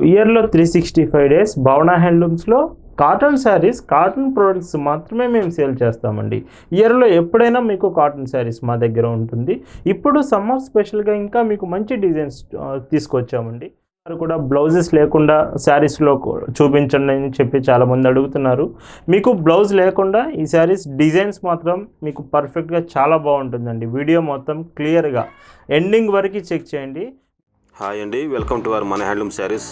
ఇయర్లో three sixty five days Bhavana హ్యాండ్లూమ్స్లో cotton saris cotton products మాత్రమే మేము సేల్ చేస్తామండి. ఇయర్లో ఎప్పుడైనా మీకు కాటన్ శారీస్ మా దగ్గర ఉంటుంది. ఇప్పుడు సమ్మర్ స్పెషల్గా ఇంకా మీకు మంచి డిజైన్స్ తీసుకొచ్చామండి. వారు కూడా బ్లౌజెస్ లేకుండా శారీస్లో చూపించండి అని చెప్పి చాలామంది అడుగుతున్నారు. మీకు బ్లౌజ్ లేకుండా ఈ శారీస్ డిజైన్స్ మాత్రం మీకు పర్ఫెక్ట్గా చాలా బాగుంటుందండి. వీడియో మొత్తం క్లియర్గా ఎండింగ్ వరకు చెక్ చేయండి. హాయ్ అండి వెల్కమ్ టు అవర్ మన హ్యాండ్లూమ్ శారీస్.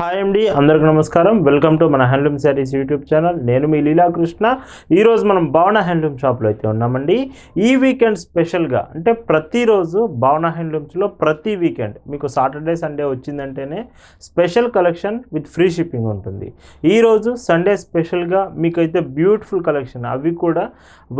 హాయ్ అండి అందరికి నమస్కారం. వెల్కమ్ టు మన హ్యాండ్లూమ్ శారీస్ యూట్యూబ్ ఛానల్. నేను మీ లీలాకృష్ణ. ఈరోజు మనం భావన హ్యాండ్లూమ్ షాప్లో అయితే ఉన్నామండి. ఈ వీకెండ్ స్పెషల్గా అంటే ప్రతిరోజు భావన హ్యాండ్లూమ్స్లో ప్రతి వీకెండ్ మీకు Saturday Sunday వచ్చిందంటేనే special collection with free shipping ఉంటుంది. ఈరోజు సండే స్పెషల్గా మీకైతే బ్యూటిఫుల్ కలెక్షన్ అవి కూడా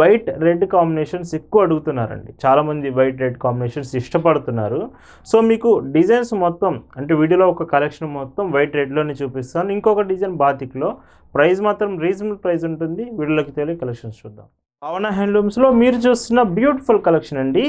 వైట్ రెడ్ కాంబినేషన్స్ ఎక్కువ అడుగుతున్నారండి. చాలామంది వైట్ రెడ్ కాంబినేషన్స్ ఇష్టపడుతున్నారు. సో మీకు డిజైన్స్ మొత్తం అంటే వీడియోలో ఒక కలెక్షన్ మొత్తం వైట్ రెడ్లోనే చూపిస్తాను. ఇంకొక డిజైన్ బాతిక్లో ప్రైస్ మాత్రం రీజనబుల్ ప్రైస్ ఉంటుంది. వీడియోలోకి తెలియ కలెక్షన్స్ చూద్దాం. పవన హ్యాండ్లూమ్స్లో మీరు చూస్తున్న బ్యూటిఫుల్ కలెక్షన్ అండి.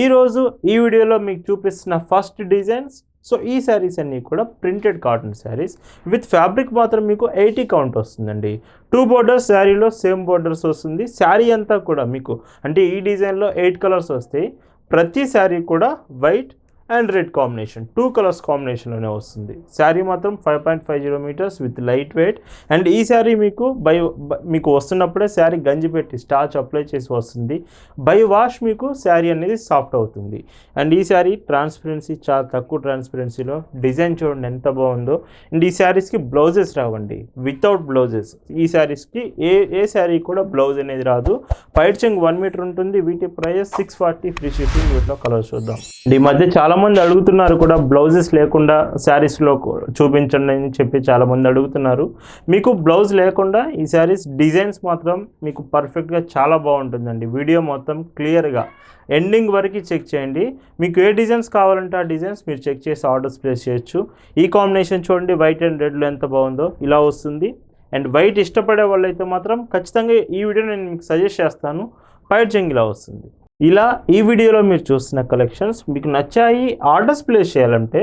ఈరోజు ఈ వీడియోలో మీకు చూపిస్తున్న ఫస్ట్ డిజైన్స్. సో ఈ శారీస్ అన్నీ కూడా printed cotton saris. With fabric మాత్రం మీకు ఎయిటీ కౌంట్ వస్తుందండి. టూ బోర్డర్స్ శారీలో సేమ్ బోర్డర్స్ వస్తుంది. శారీ అంతా కూడా మీకు అంటే ఈ డిజైన్లో ఎయిట్ కలర్స్ వస్తాయి ప్రతి శారీ కూడా white and red combination. Two colours కాంబినేషన్లోనే వస్తుంది. శారీ మాత్రం five point five zero metres with light weight. And ఈ శారీ మీకు బై మీకు వస్తున్నప్పుడే శారీ గంజి పెట్టి స్టార్చ్ అప్లై చేసి వస్తుంది. బై వాష్ మీకు శారీ అనేది సాఫ్ట్ అవుతుంది. అండ్ ఈ శారీ ట్రాన్స్పరెన్సీ చాలా తక్కువ ట్రాన్స్పరెన్సీలో. డిజైన్ చూడండి ఎంత బాగుందో. అండ్ ఈ శారీస్కి బ్లౌజెస్ రావండి. Without blouses. ఈ శారీస్కి ఏ ఏ శారీ కూడా బ్లౌజ్ అనేది రాదు. పైట్ చెంగ్ వన్ మీటర్ ఉంటుంది. వీటి price six forty free shipping వీటిలో కలర్ చూద్దాం. ఈ మధ్య చాలా మంది అడుగుతున్నారు కూడా బ్లౌజెస్ లేకుండా శారీస్లో చూపించండి అని చెప్పి చాలా మంది అడుగుతున్నారు. మీకు బ్లౌజ్ లేకుండా ఈ శారీస్ డిజైన్స్ మాత్రం మీకు పర్ఫెక్ట్గా చాలా బాగుంటుందండి. వీడియో మొత్తం క్లియర్గా ఎండింగ్ వరకు చెక్ చేయండి. మీకు ఏ డిజైన్స్ కావాలంటే ఆ డిజైన్స్ మీరు చెక్ చేసి ఆర్డర్స్ ప్లేస్ చేయొచ్చు. ఈ కాంబినేషన్ చూడండి వైట్ అండ్ రెడ్లో ఎంత బాగుందో ఇలా వస్తుంది. అండ్ వైట్ ఇష్టపడే వాళ్ళైతే మాత్రం ఖచ్చితంగా ఈ వీడియో నేను మీకు సజెస్ట్ చేస్తాను. పైట్ జంగ్ ఇలా వస్తుంది. ఇలా ఈ వీడియోలో మీరు చూసిన కలెక్షన్స్ మీకు నచ్చాయి ఆర్డర్స్ ప్లేస్ చేయాలంటే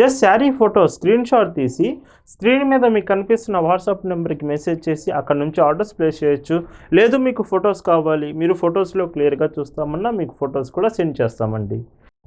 just sari photo screenshot తీసి స్క్రీన్ మీద మీకు కనిపిస్తున్న వాట్సాప్ నెంబర్కి మెసేజ్ చేసి అక్కడ నుంచి ఆర్డర్స్ ప్లేస్ చేయొచ్చు. లేదు మీకు ఫొటోస్ కావాలి మీరు ఫొటోస్లో క్లియర్గా చూస్తామన్నా మీకు ఫొటోస్ కూడా సెండ్ చేస్తామండి.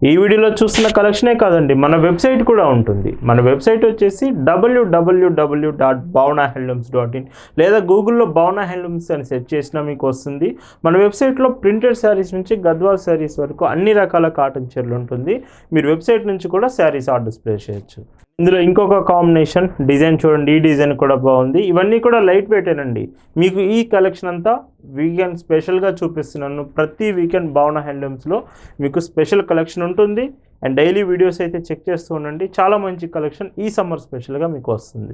ఈ వీడియోలో చూస్తున్న కలెక్షనే కాదండి మన వెబ్సైట్ కూడా ఉంటుంది. మన వెబ్సైట్ వచ్చేసి WWW dot Bhavana handlooms dot in లేదా గూగుల్లో భావనా హ్యాండ్లూమ్స్ అని సెర్చ్ చేసినా మీకు వస్తుంది. మన వెబ్సైట్లో ప్రింటెడ్ శారీస్ నుంచి గద్వాల్ శారీస్ వరకు అన్ని రకాల కాటన్ చీరలు ఉంటుంది. మీరు వెబ్సైట్ నుంచి కూడా శారీస్ ఆర్డర్స్ ప్లేస్ చేయొచ్చు. ఇందులో ఇంకొక కాంబినేషన్ డిజైన్ చూడండి ఈ డిజైన్ కూడా బాగుంది. ఇవన్నీ కూడా లైట్ వెయిటేనండి మీకు ఈ కలెక్షన్ అంతా వీకెండ్ స్పెషల్గా చూపిస్తున్నాను. ప్రతి వీకెండ్ భావన హ్యాండ్లూమ్స్లో మీకు స్పెషల్ కలెక్షన్ ఉంటుంది. అండ్ డైలీ వీడియోస్ అయితే చెక్ చేస్తూ ఉండండి. చాలా మంచి కలెక్షన్ ఈ సమ్మర్ స్పెషల్గా మీకు వస్తుంది.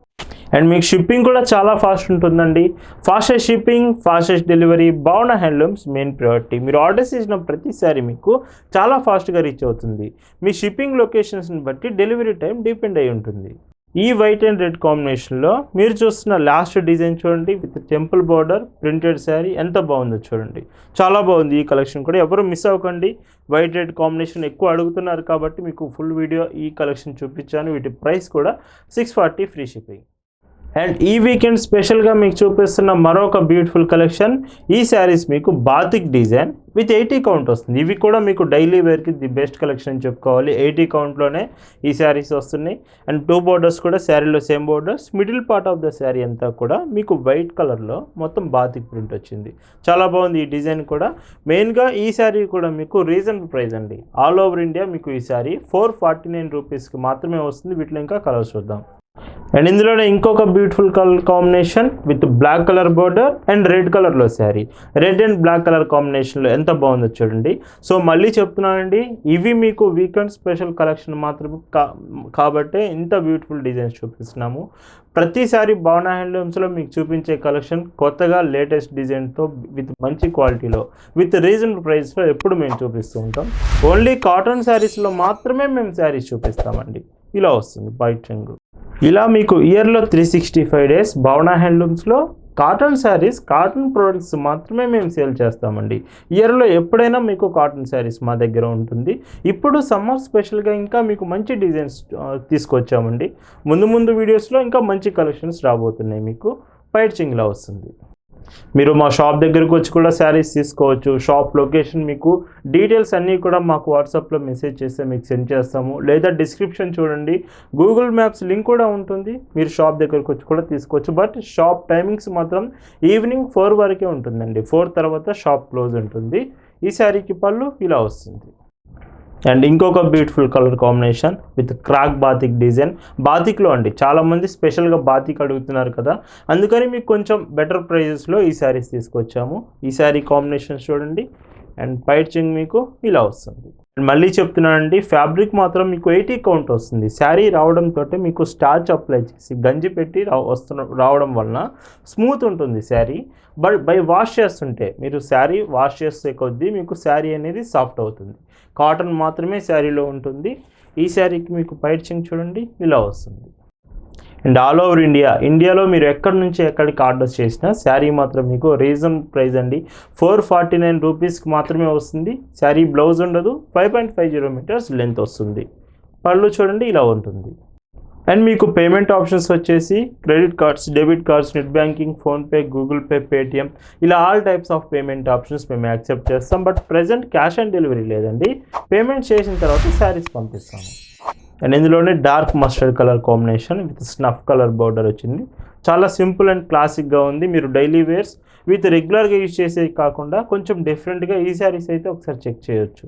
అండ్ మీకు షిప్పింగ్ కూడా చాలా ఫాస్ట్ ఉంటుందండి. ఫాస్టెస్ట్ షిప్పింగ్ ఫాస్టెస్ట్ డెలివరీ బాగున్న హ్యాండ్లూమ్స్ మెయిన్ ప్రయారిటీ మీరు ఆర్డర్స్ చేసిన ప్రతిసారి మీకు చాలా ఫాస్ట్గా రీచ్ అవుతుంది. మీ షిప్పింగ్ లొకేషన్స్ని బట్టి డెలివరీ టైం డిపెండ్ అయి ఉంటుంది. ఈ వైట్ అండ్ రెడ్ కాంబినేషన్లో మీరు చూస్తున్న లాస్ట్ డిజైన్ చూడండి with temple border printed sari ఎంత బాగుందో చూడండి. చాలా బాగుంది ఈ కలెక్షన్ కూడా. ఎవరు మిస్ అవ్వకండి. వైట్ రెడ్ కాంబినేషన్ ఎక్కువ అడుగుతున్నారు కాబట్టి మీకు ఫుల్ వీడియో ఈ కలెక్షన్ చూపించాను. వీటి ప్రైస్ కూడా six forty free shipping and ఈ వీకెండ్ స్పెషల్గా మీకు చూపిస్తున్న మరొక బ్యూటిఫుల్ కలెక్షన్ ఈ శారీస్ మీకు batik design with eighty count వస్తుంది. ఇవి కూడా మీకు డైలీ వేర్కి ది బెస్ట్ కలెక్షన్ చెప్పుకోవాలి. ఎయిటీ కౌంట్లోనే ఈ శారీస్ వస్తున్నాయి. అండ్ టూ బోర్డర్స్ కూడా శారీలో same borders middle part of the sari అంతా కూడా మీకు వైట్ కలర్లో మొత్తం బాతిక్ ప్రింట్ వచ్చింది. చాలా బాగుంది ఈ డిజైన్ కూడా. మెయిన్గా ఈ శారీ కూడా మీకు రీజనబుల్ ప్రైస్ అండి. ఆల్ ఓవర్ ఇండియా మీకు ఈ శారీ ఫోర్ ఫార్టీ నైన్ రూపీస్కి మాత్రమే వస్తుంది. వీటిలో ఇంకా కలర్స్ చూద్దాం. అండ్ ఇందులోనే ఇంకొక beautiful colour combination with black colour border and red కలర్లో sari red and black colour కాంబినేషన్లో ఎంత బాగుందో చూడండి. సో మళ్ళీ చెప్తున్నానండి ఇవి మీకు వీకెండ్ స్పెషల్ కలెక్షన్ మాత్రమే కా కాబట్టే ఇంత బ్యూటిఫుల్ డిజైన్స్ చూపిస్తున్నాము. ప్రతిసారి భావన హ్యాండ్లూమ్స్లో మీకు చూపించే కలెక్షన్ కొత్తగా లేటెస్ట్ డిజైన్తో విత్ మంచి క్వాలిటీలో విత్ రీజనబుల్ ప్రైస్లో ఎప్పుడు మేము చూపిస్తూ ఉంటాం. ఓన్లీ కాటన్ శారీస్లో మాత్రమే మేము శారీస్ చూపిస్తామండి. ఇలా వస్తుంది బయట రంగు ఇలా మీకు ఇయర్లో three sixty five days Bhavana హ్యాండ్లూమ్స్లో కాటన్ శారీస్ కాటన్ ప్రోడక్ట్స్ మాత్రమే మేము సేల్ చేస్తామండి. ఇయర్లో ఎప్పుడైనా మీకు కాటన్ శారీస్ మా దగ్గర ఉంటుంది. ఇప్పుడు సమ్మర్ స్పెషల్గా ఇంకా మీకు మంచి డిజైన్స్ తీసుకొచ్చామండి. ముందు ముందు వీడియోస్లో ఇంకా మంచి కలెక్షన్స్ రాబోతున్నాయి మీకు. పైట్ చింగ్లా వస్తుంది మీరు మా షాప్ దగ్గరకు వచ్చి కూడా శారీస్ తీసుకోవచ్చు. షాప్ లొకేషన్ మీకు డీటెయిల్స్ అన్నీ కూడా మాకు వాట్సాప్లో మెసేజ్ చేస్తే మీకు సెండ్ చేస్తాము. లేదా డిస్క్రిప్షన్ చూడండి. గూగుల్ మ్యాప్స్ లింక్ కూడా ఉంటుంది. మీరు షాప్ దగ్గరకు వచ్చి కూడా తీసుకోవచ్చు. బట్ షాప్ టైమింగ్స్ మాత్రం ఈవినింగ్ ఫోర్ వరకే ఉంటుందండి. ఫోర్ తర్వాత షాప్ క్లోజ్ ఉంటుంది. ఈ శారీకి పళ్ళు ఇలా వస్తుంది. అండ్ ఇంకొక beautiful colour combination with crack batik design బాతిక్లో అండి చాలామంది స్పెషల్గా బాతిక్ అడుగుతున్నారు కదా. అందుకని మీకు కొంచెం బెటర్ ప్రైజెస్లో ఈ శారీస్ తీసుకొచ్చాము. ఈ శారీ కాంబినేషన్ చూడండి. అండ్ పైచింగ్ మీకు ఇలా వస్తుంది. మళ్ళీ చెప్తున్నానండి ఫ్యాబ్రిక్ మాత్రం మీకు ఎయిటీ కౌంట్ వస్తుంది. శారీ రావడంతో మీకు స్టార్చ్ అప్లై చేసి గంజి పెట్టి రా వస్తున్న రావడం వలన స్మూత్ ఉంటుంది శారీ. బట్ బై వాష్ చేస్తుంటే మీరు శారీ వాష్ చేస్తే కొద్దీ మీకు శారీ అనేది సాఫ్ట్ అవుతుంది. కాటన్ మాత్రమే శారీలో ఉంటుంది. ఈ శారీకి మీకు పైచింగ్ చూడండి ఇలా వస్తుంది. అండ్ ఆల్ ఓవర్ ఇండియా ఇండియాలో మీరు ఎక్కడి నుంచి ఎక్కడికి ఆర్డర్ చేసినా శారీ మాత్రం మీకు రీజన్ ప్రైస్ అండి. ఫోర్ ఫార్టీ నైన్ రూపీస్కి మాత్రమే వస్తుంది. శారీ బ్లౌజ్ ఉండదు. Five point five zero metres length వస్తుంది. పళ్ళు చూడండి ఇలా ఉంటుంది. అండ్ మీకు పేమెంట్ ఆప్షన్స్ వచ్చేసి credit cards debit cards net banking PhonePe Google Pay Paytm ఇలా all types of payment options మేము యాక్సెప్ట్ చేస్తాం. But present cash on delivery లేదండి. పేమెంట్ చేసిన తర్వాత శారీస్ పంపిస్తాము. అండ్ ఇందులోనే dark mustard colour combination with snuff colour border వచ్చింది. చాలా సింపుల్ అండ్ క్లాసిక్గా ఉంది. మీరు డైలీ వేర్స్ విత్ రెగ్యులర్గా యూజ్ చేసేది కాకుండా కొంచెం డిఫరెంట్గా ఈ శారీస్ అయితే ఒకసారి చెక్ చేయొచ్చు.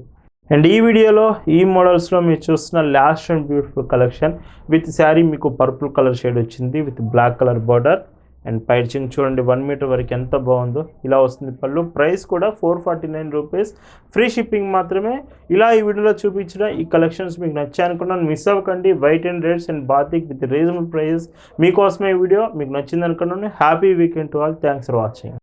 అండ్ ఈ వీడియోలో ఈ మోడల్స్లో మీరు చూస్తున్న last and beautiful collection with sari మీకు పర్పుల్ కలర్ షేడ్ వచ్చింది with black colour border and పైచింగ్ చూడండి వన్ మీటర్ వరకు ఎంత బాగుందో. ఇలా వస్తుంది పళ్ళు. ప్రైస్ కూడా four forty nine rupees free shipping మాత్రమే. ఇలా ఈ వీడియోలో చూపించిన ఈ కలెక్షన్స్ మీకు నచ్చాయి అనుకున్నాను. మిస్ అవ్వకండి. White and reds and batik with reasonable prices మీకోసమే ఈ వీడియో. మీకు నచ్చింది అనుకున్నాను. Happy weekend to all thanks for watching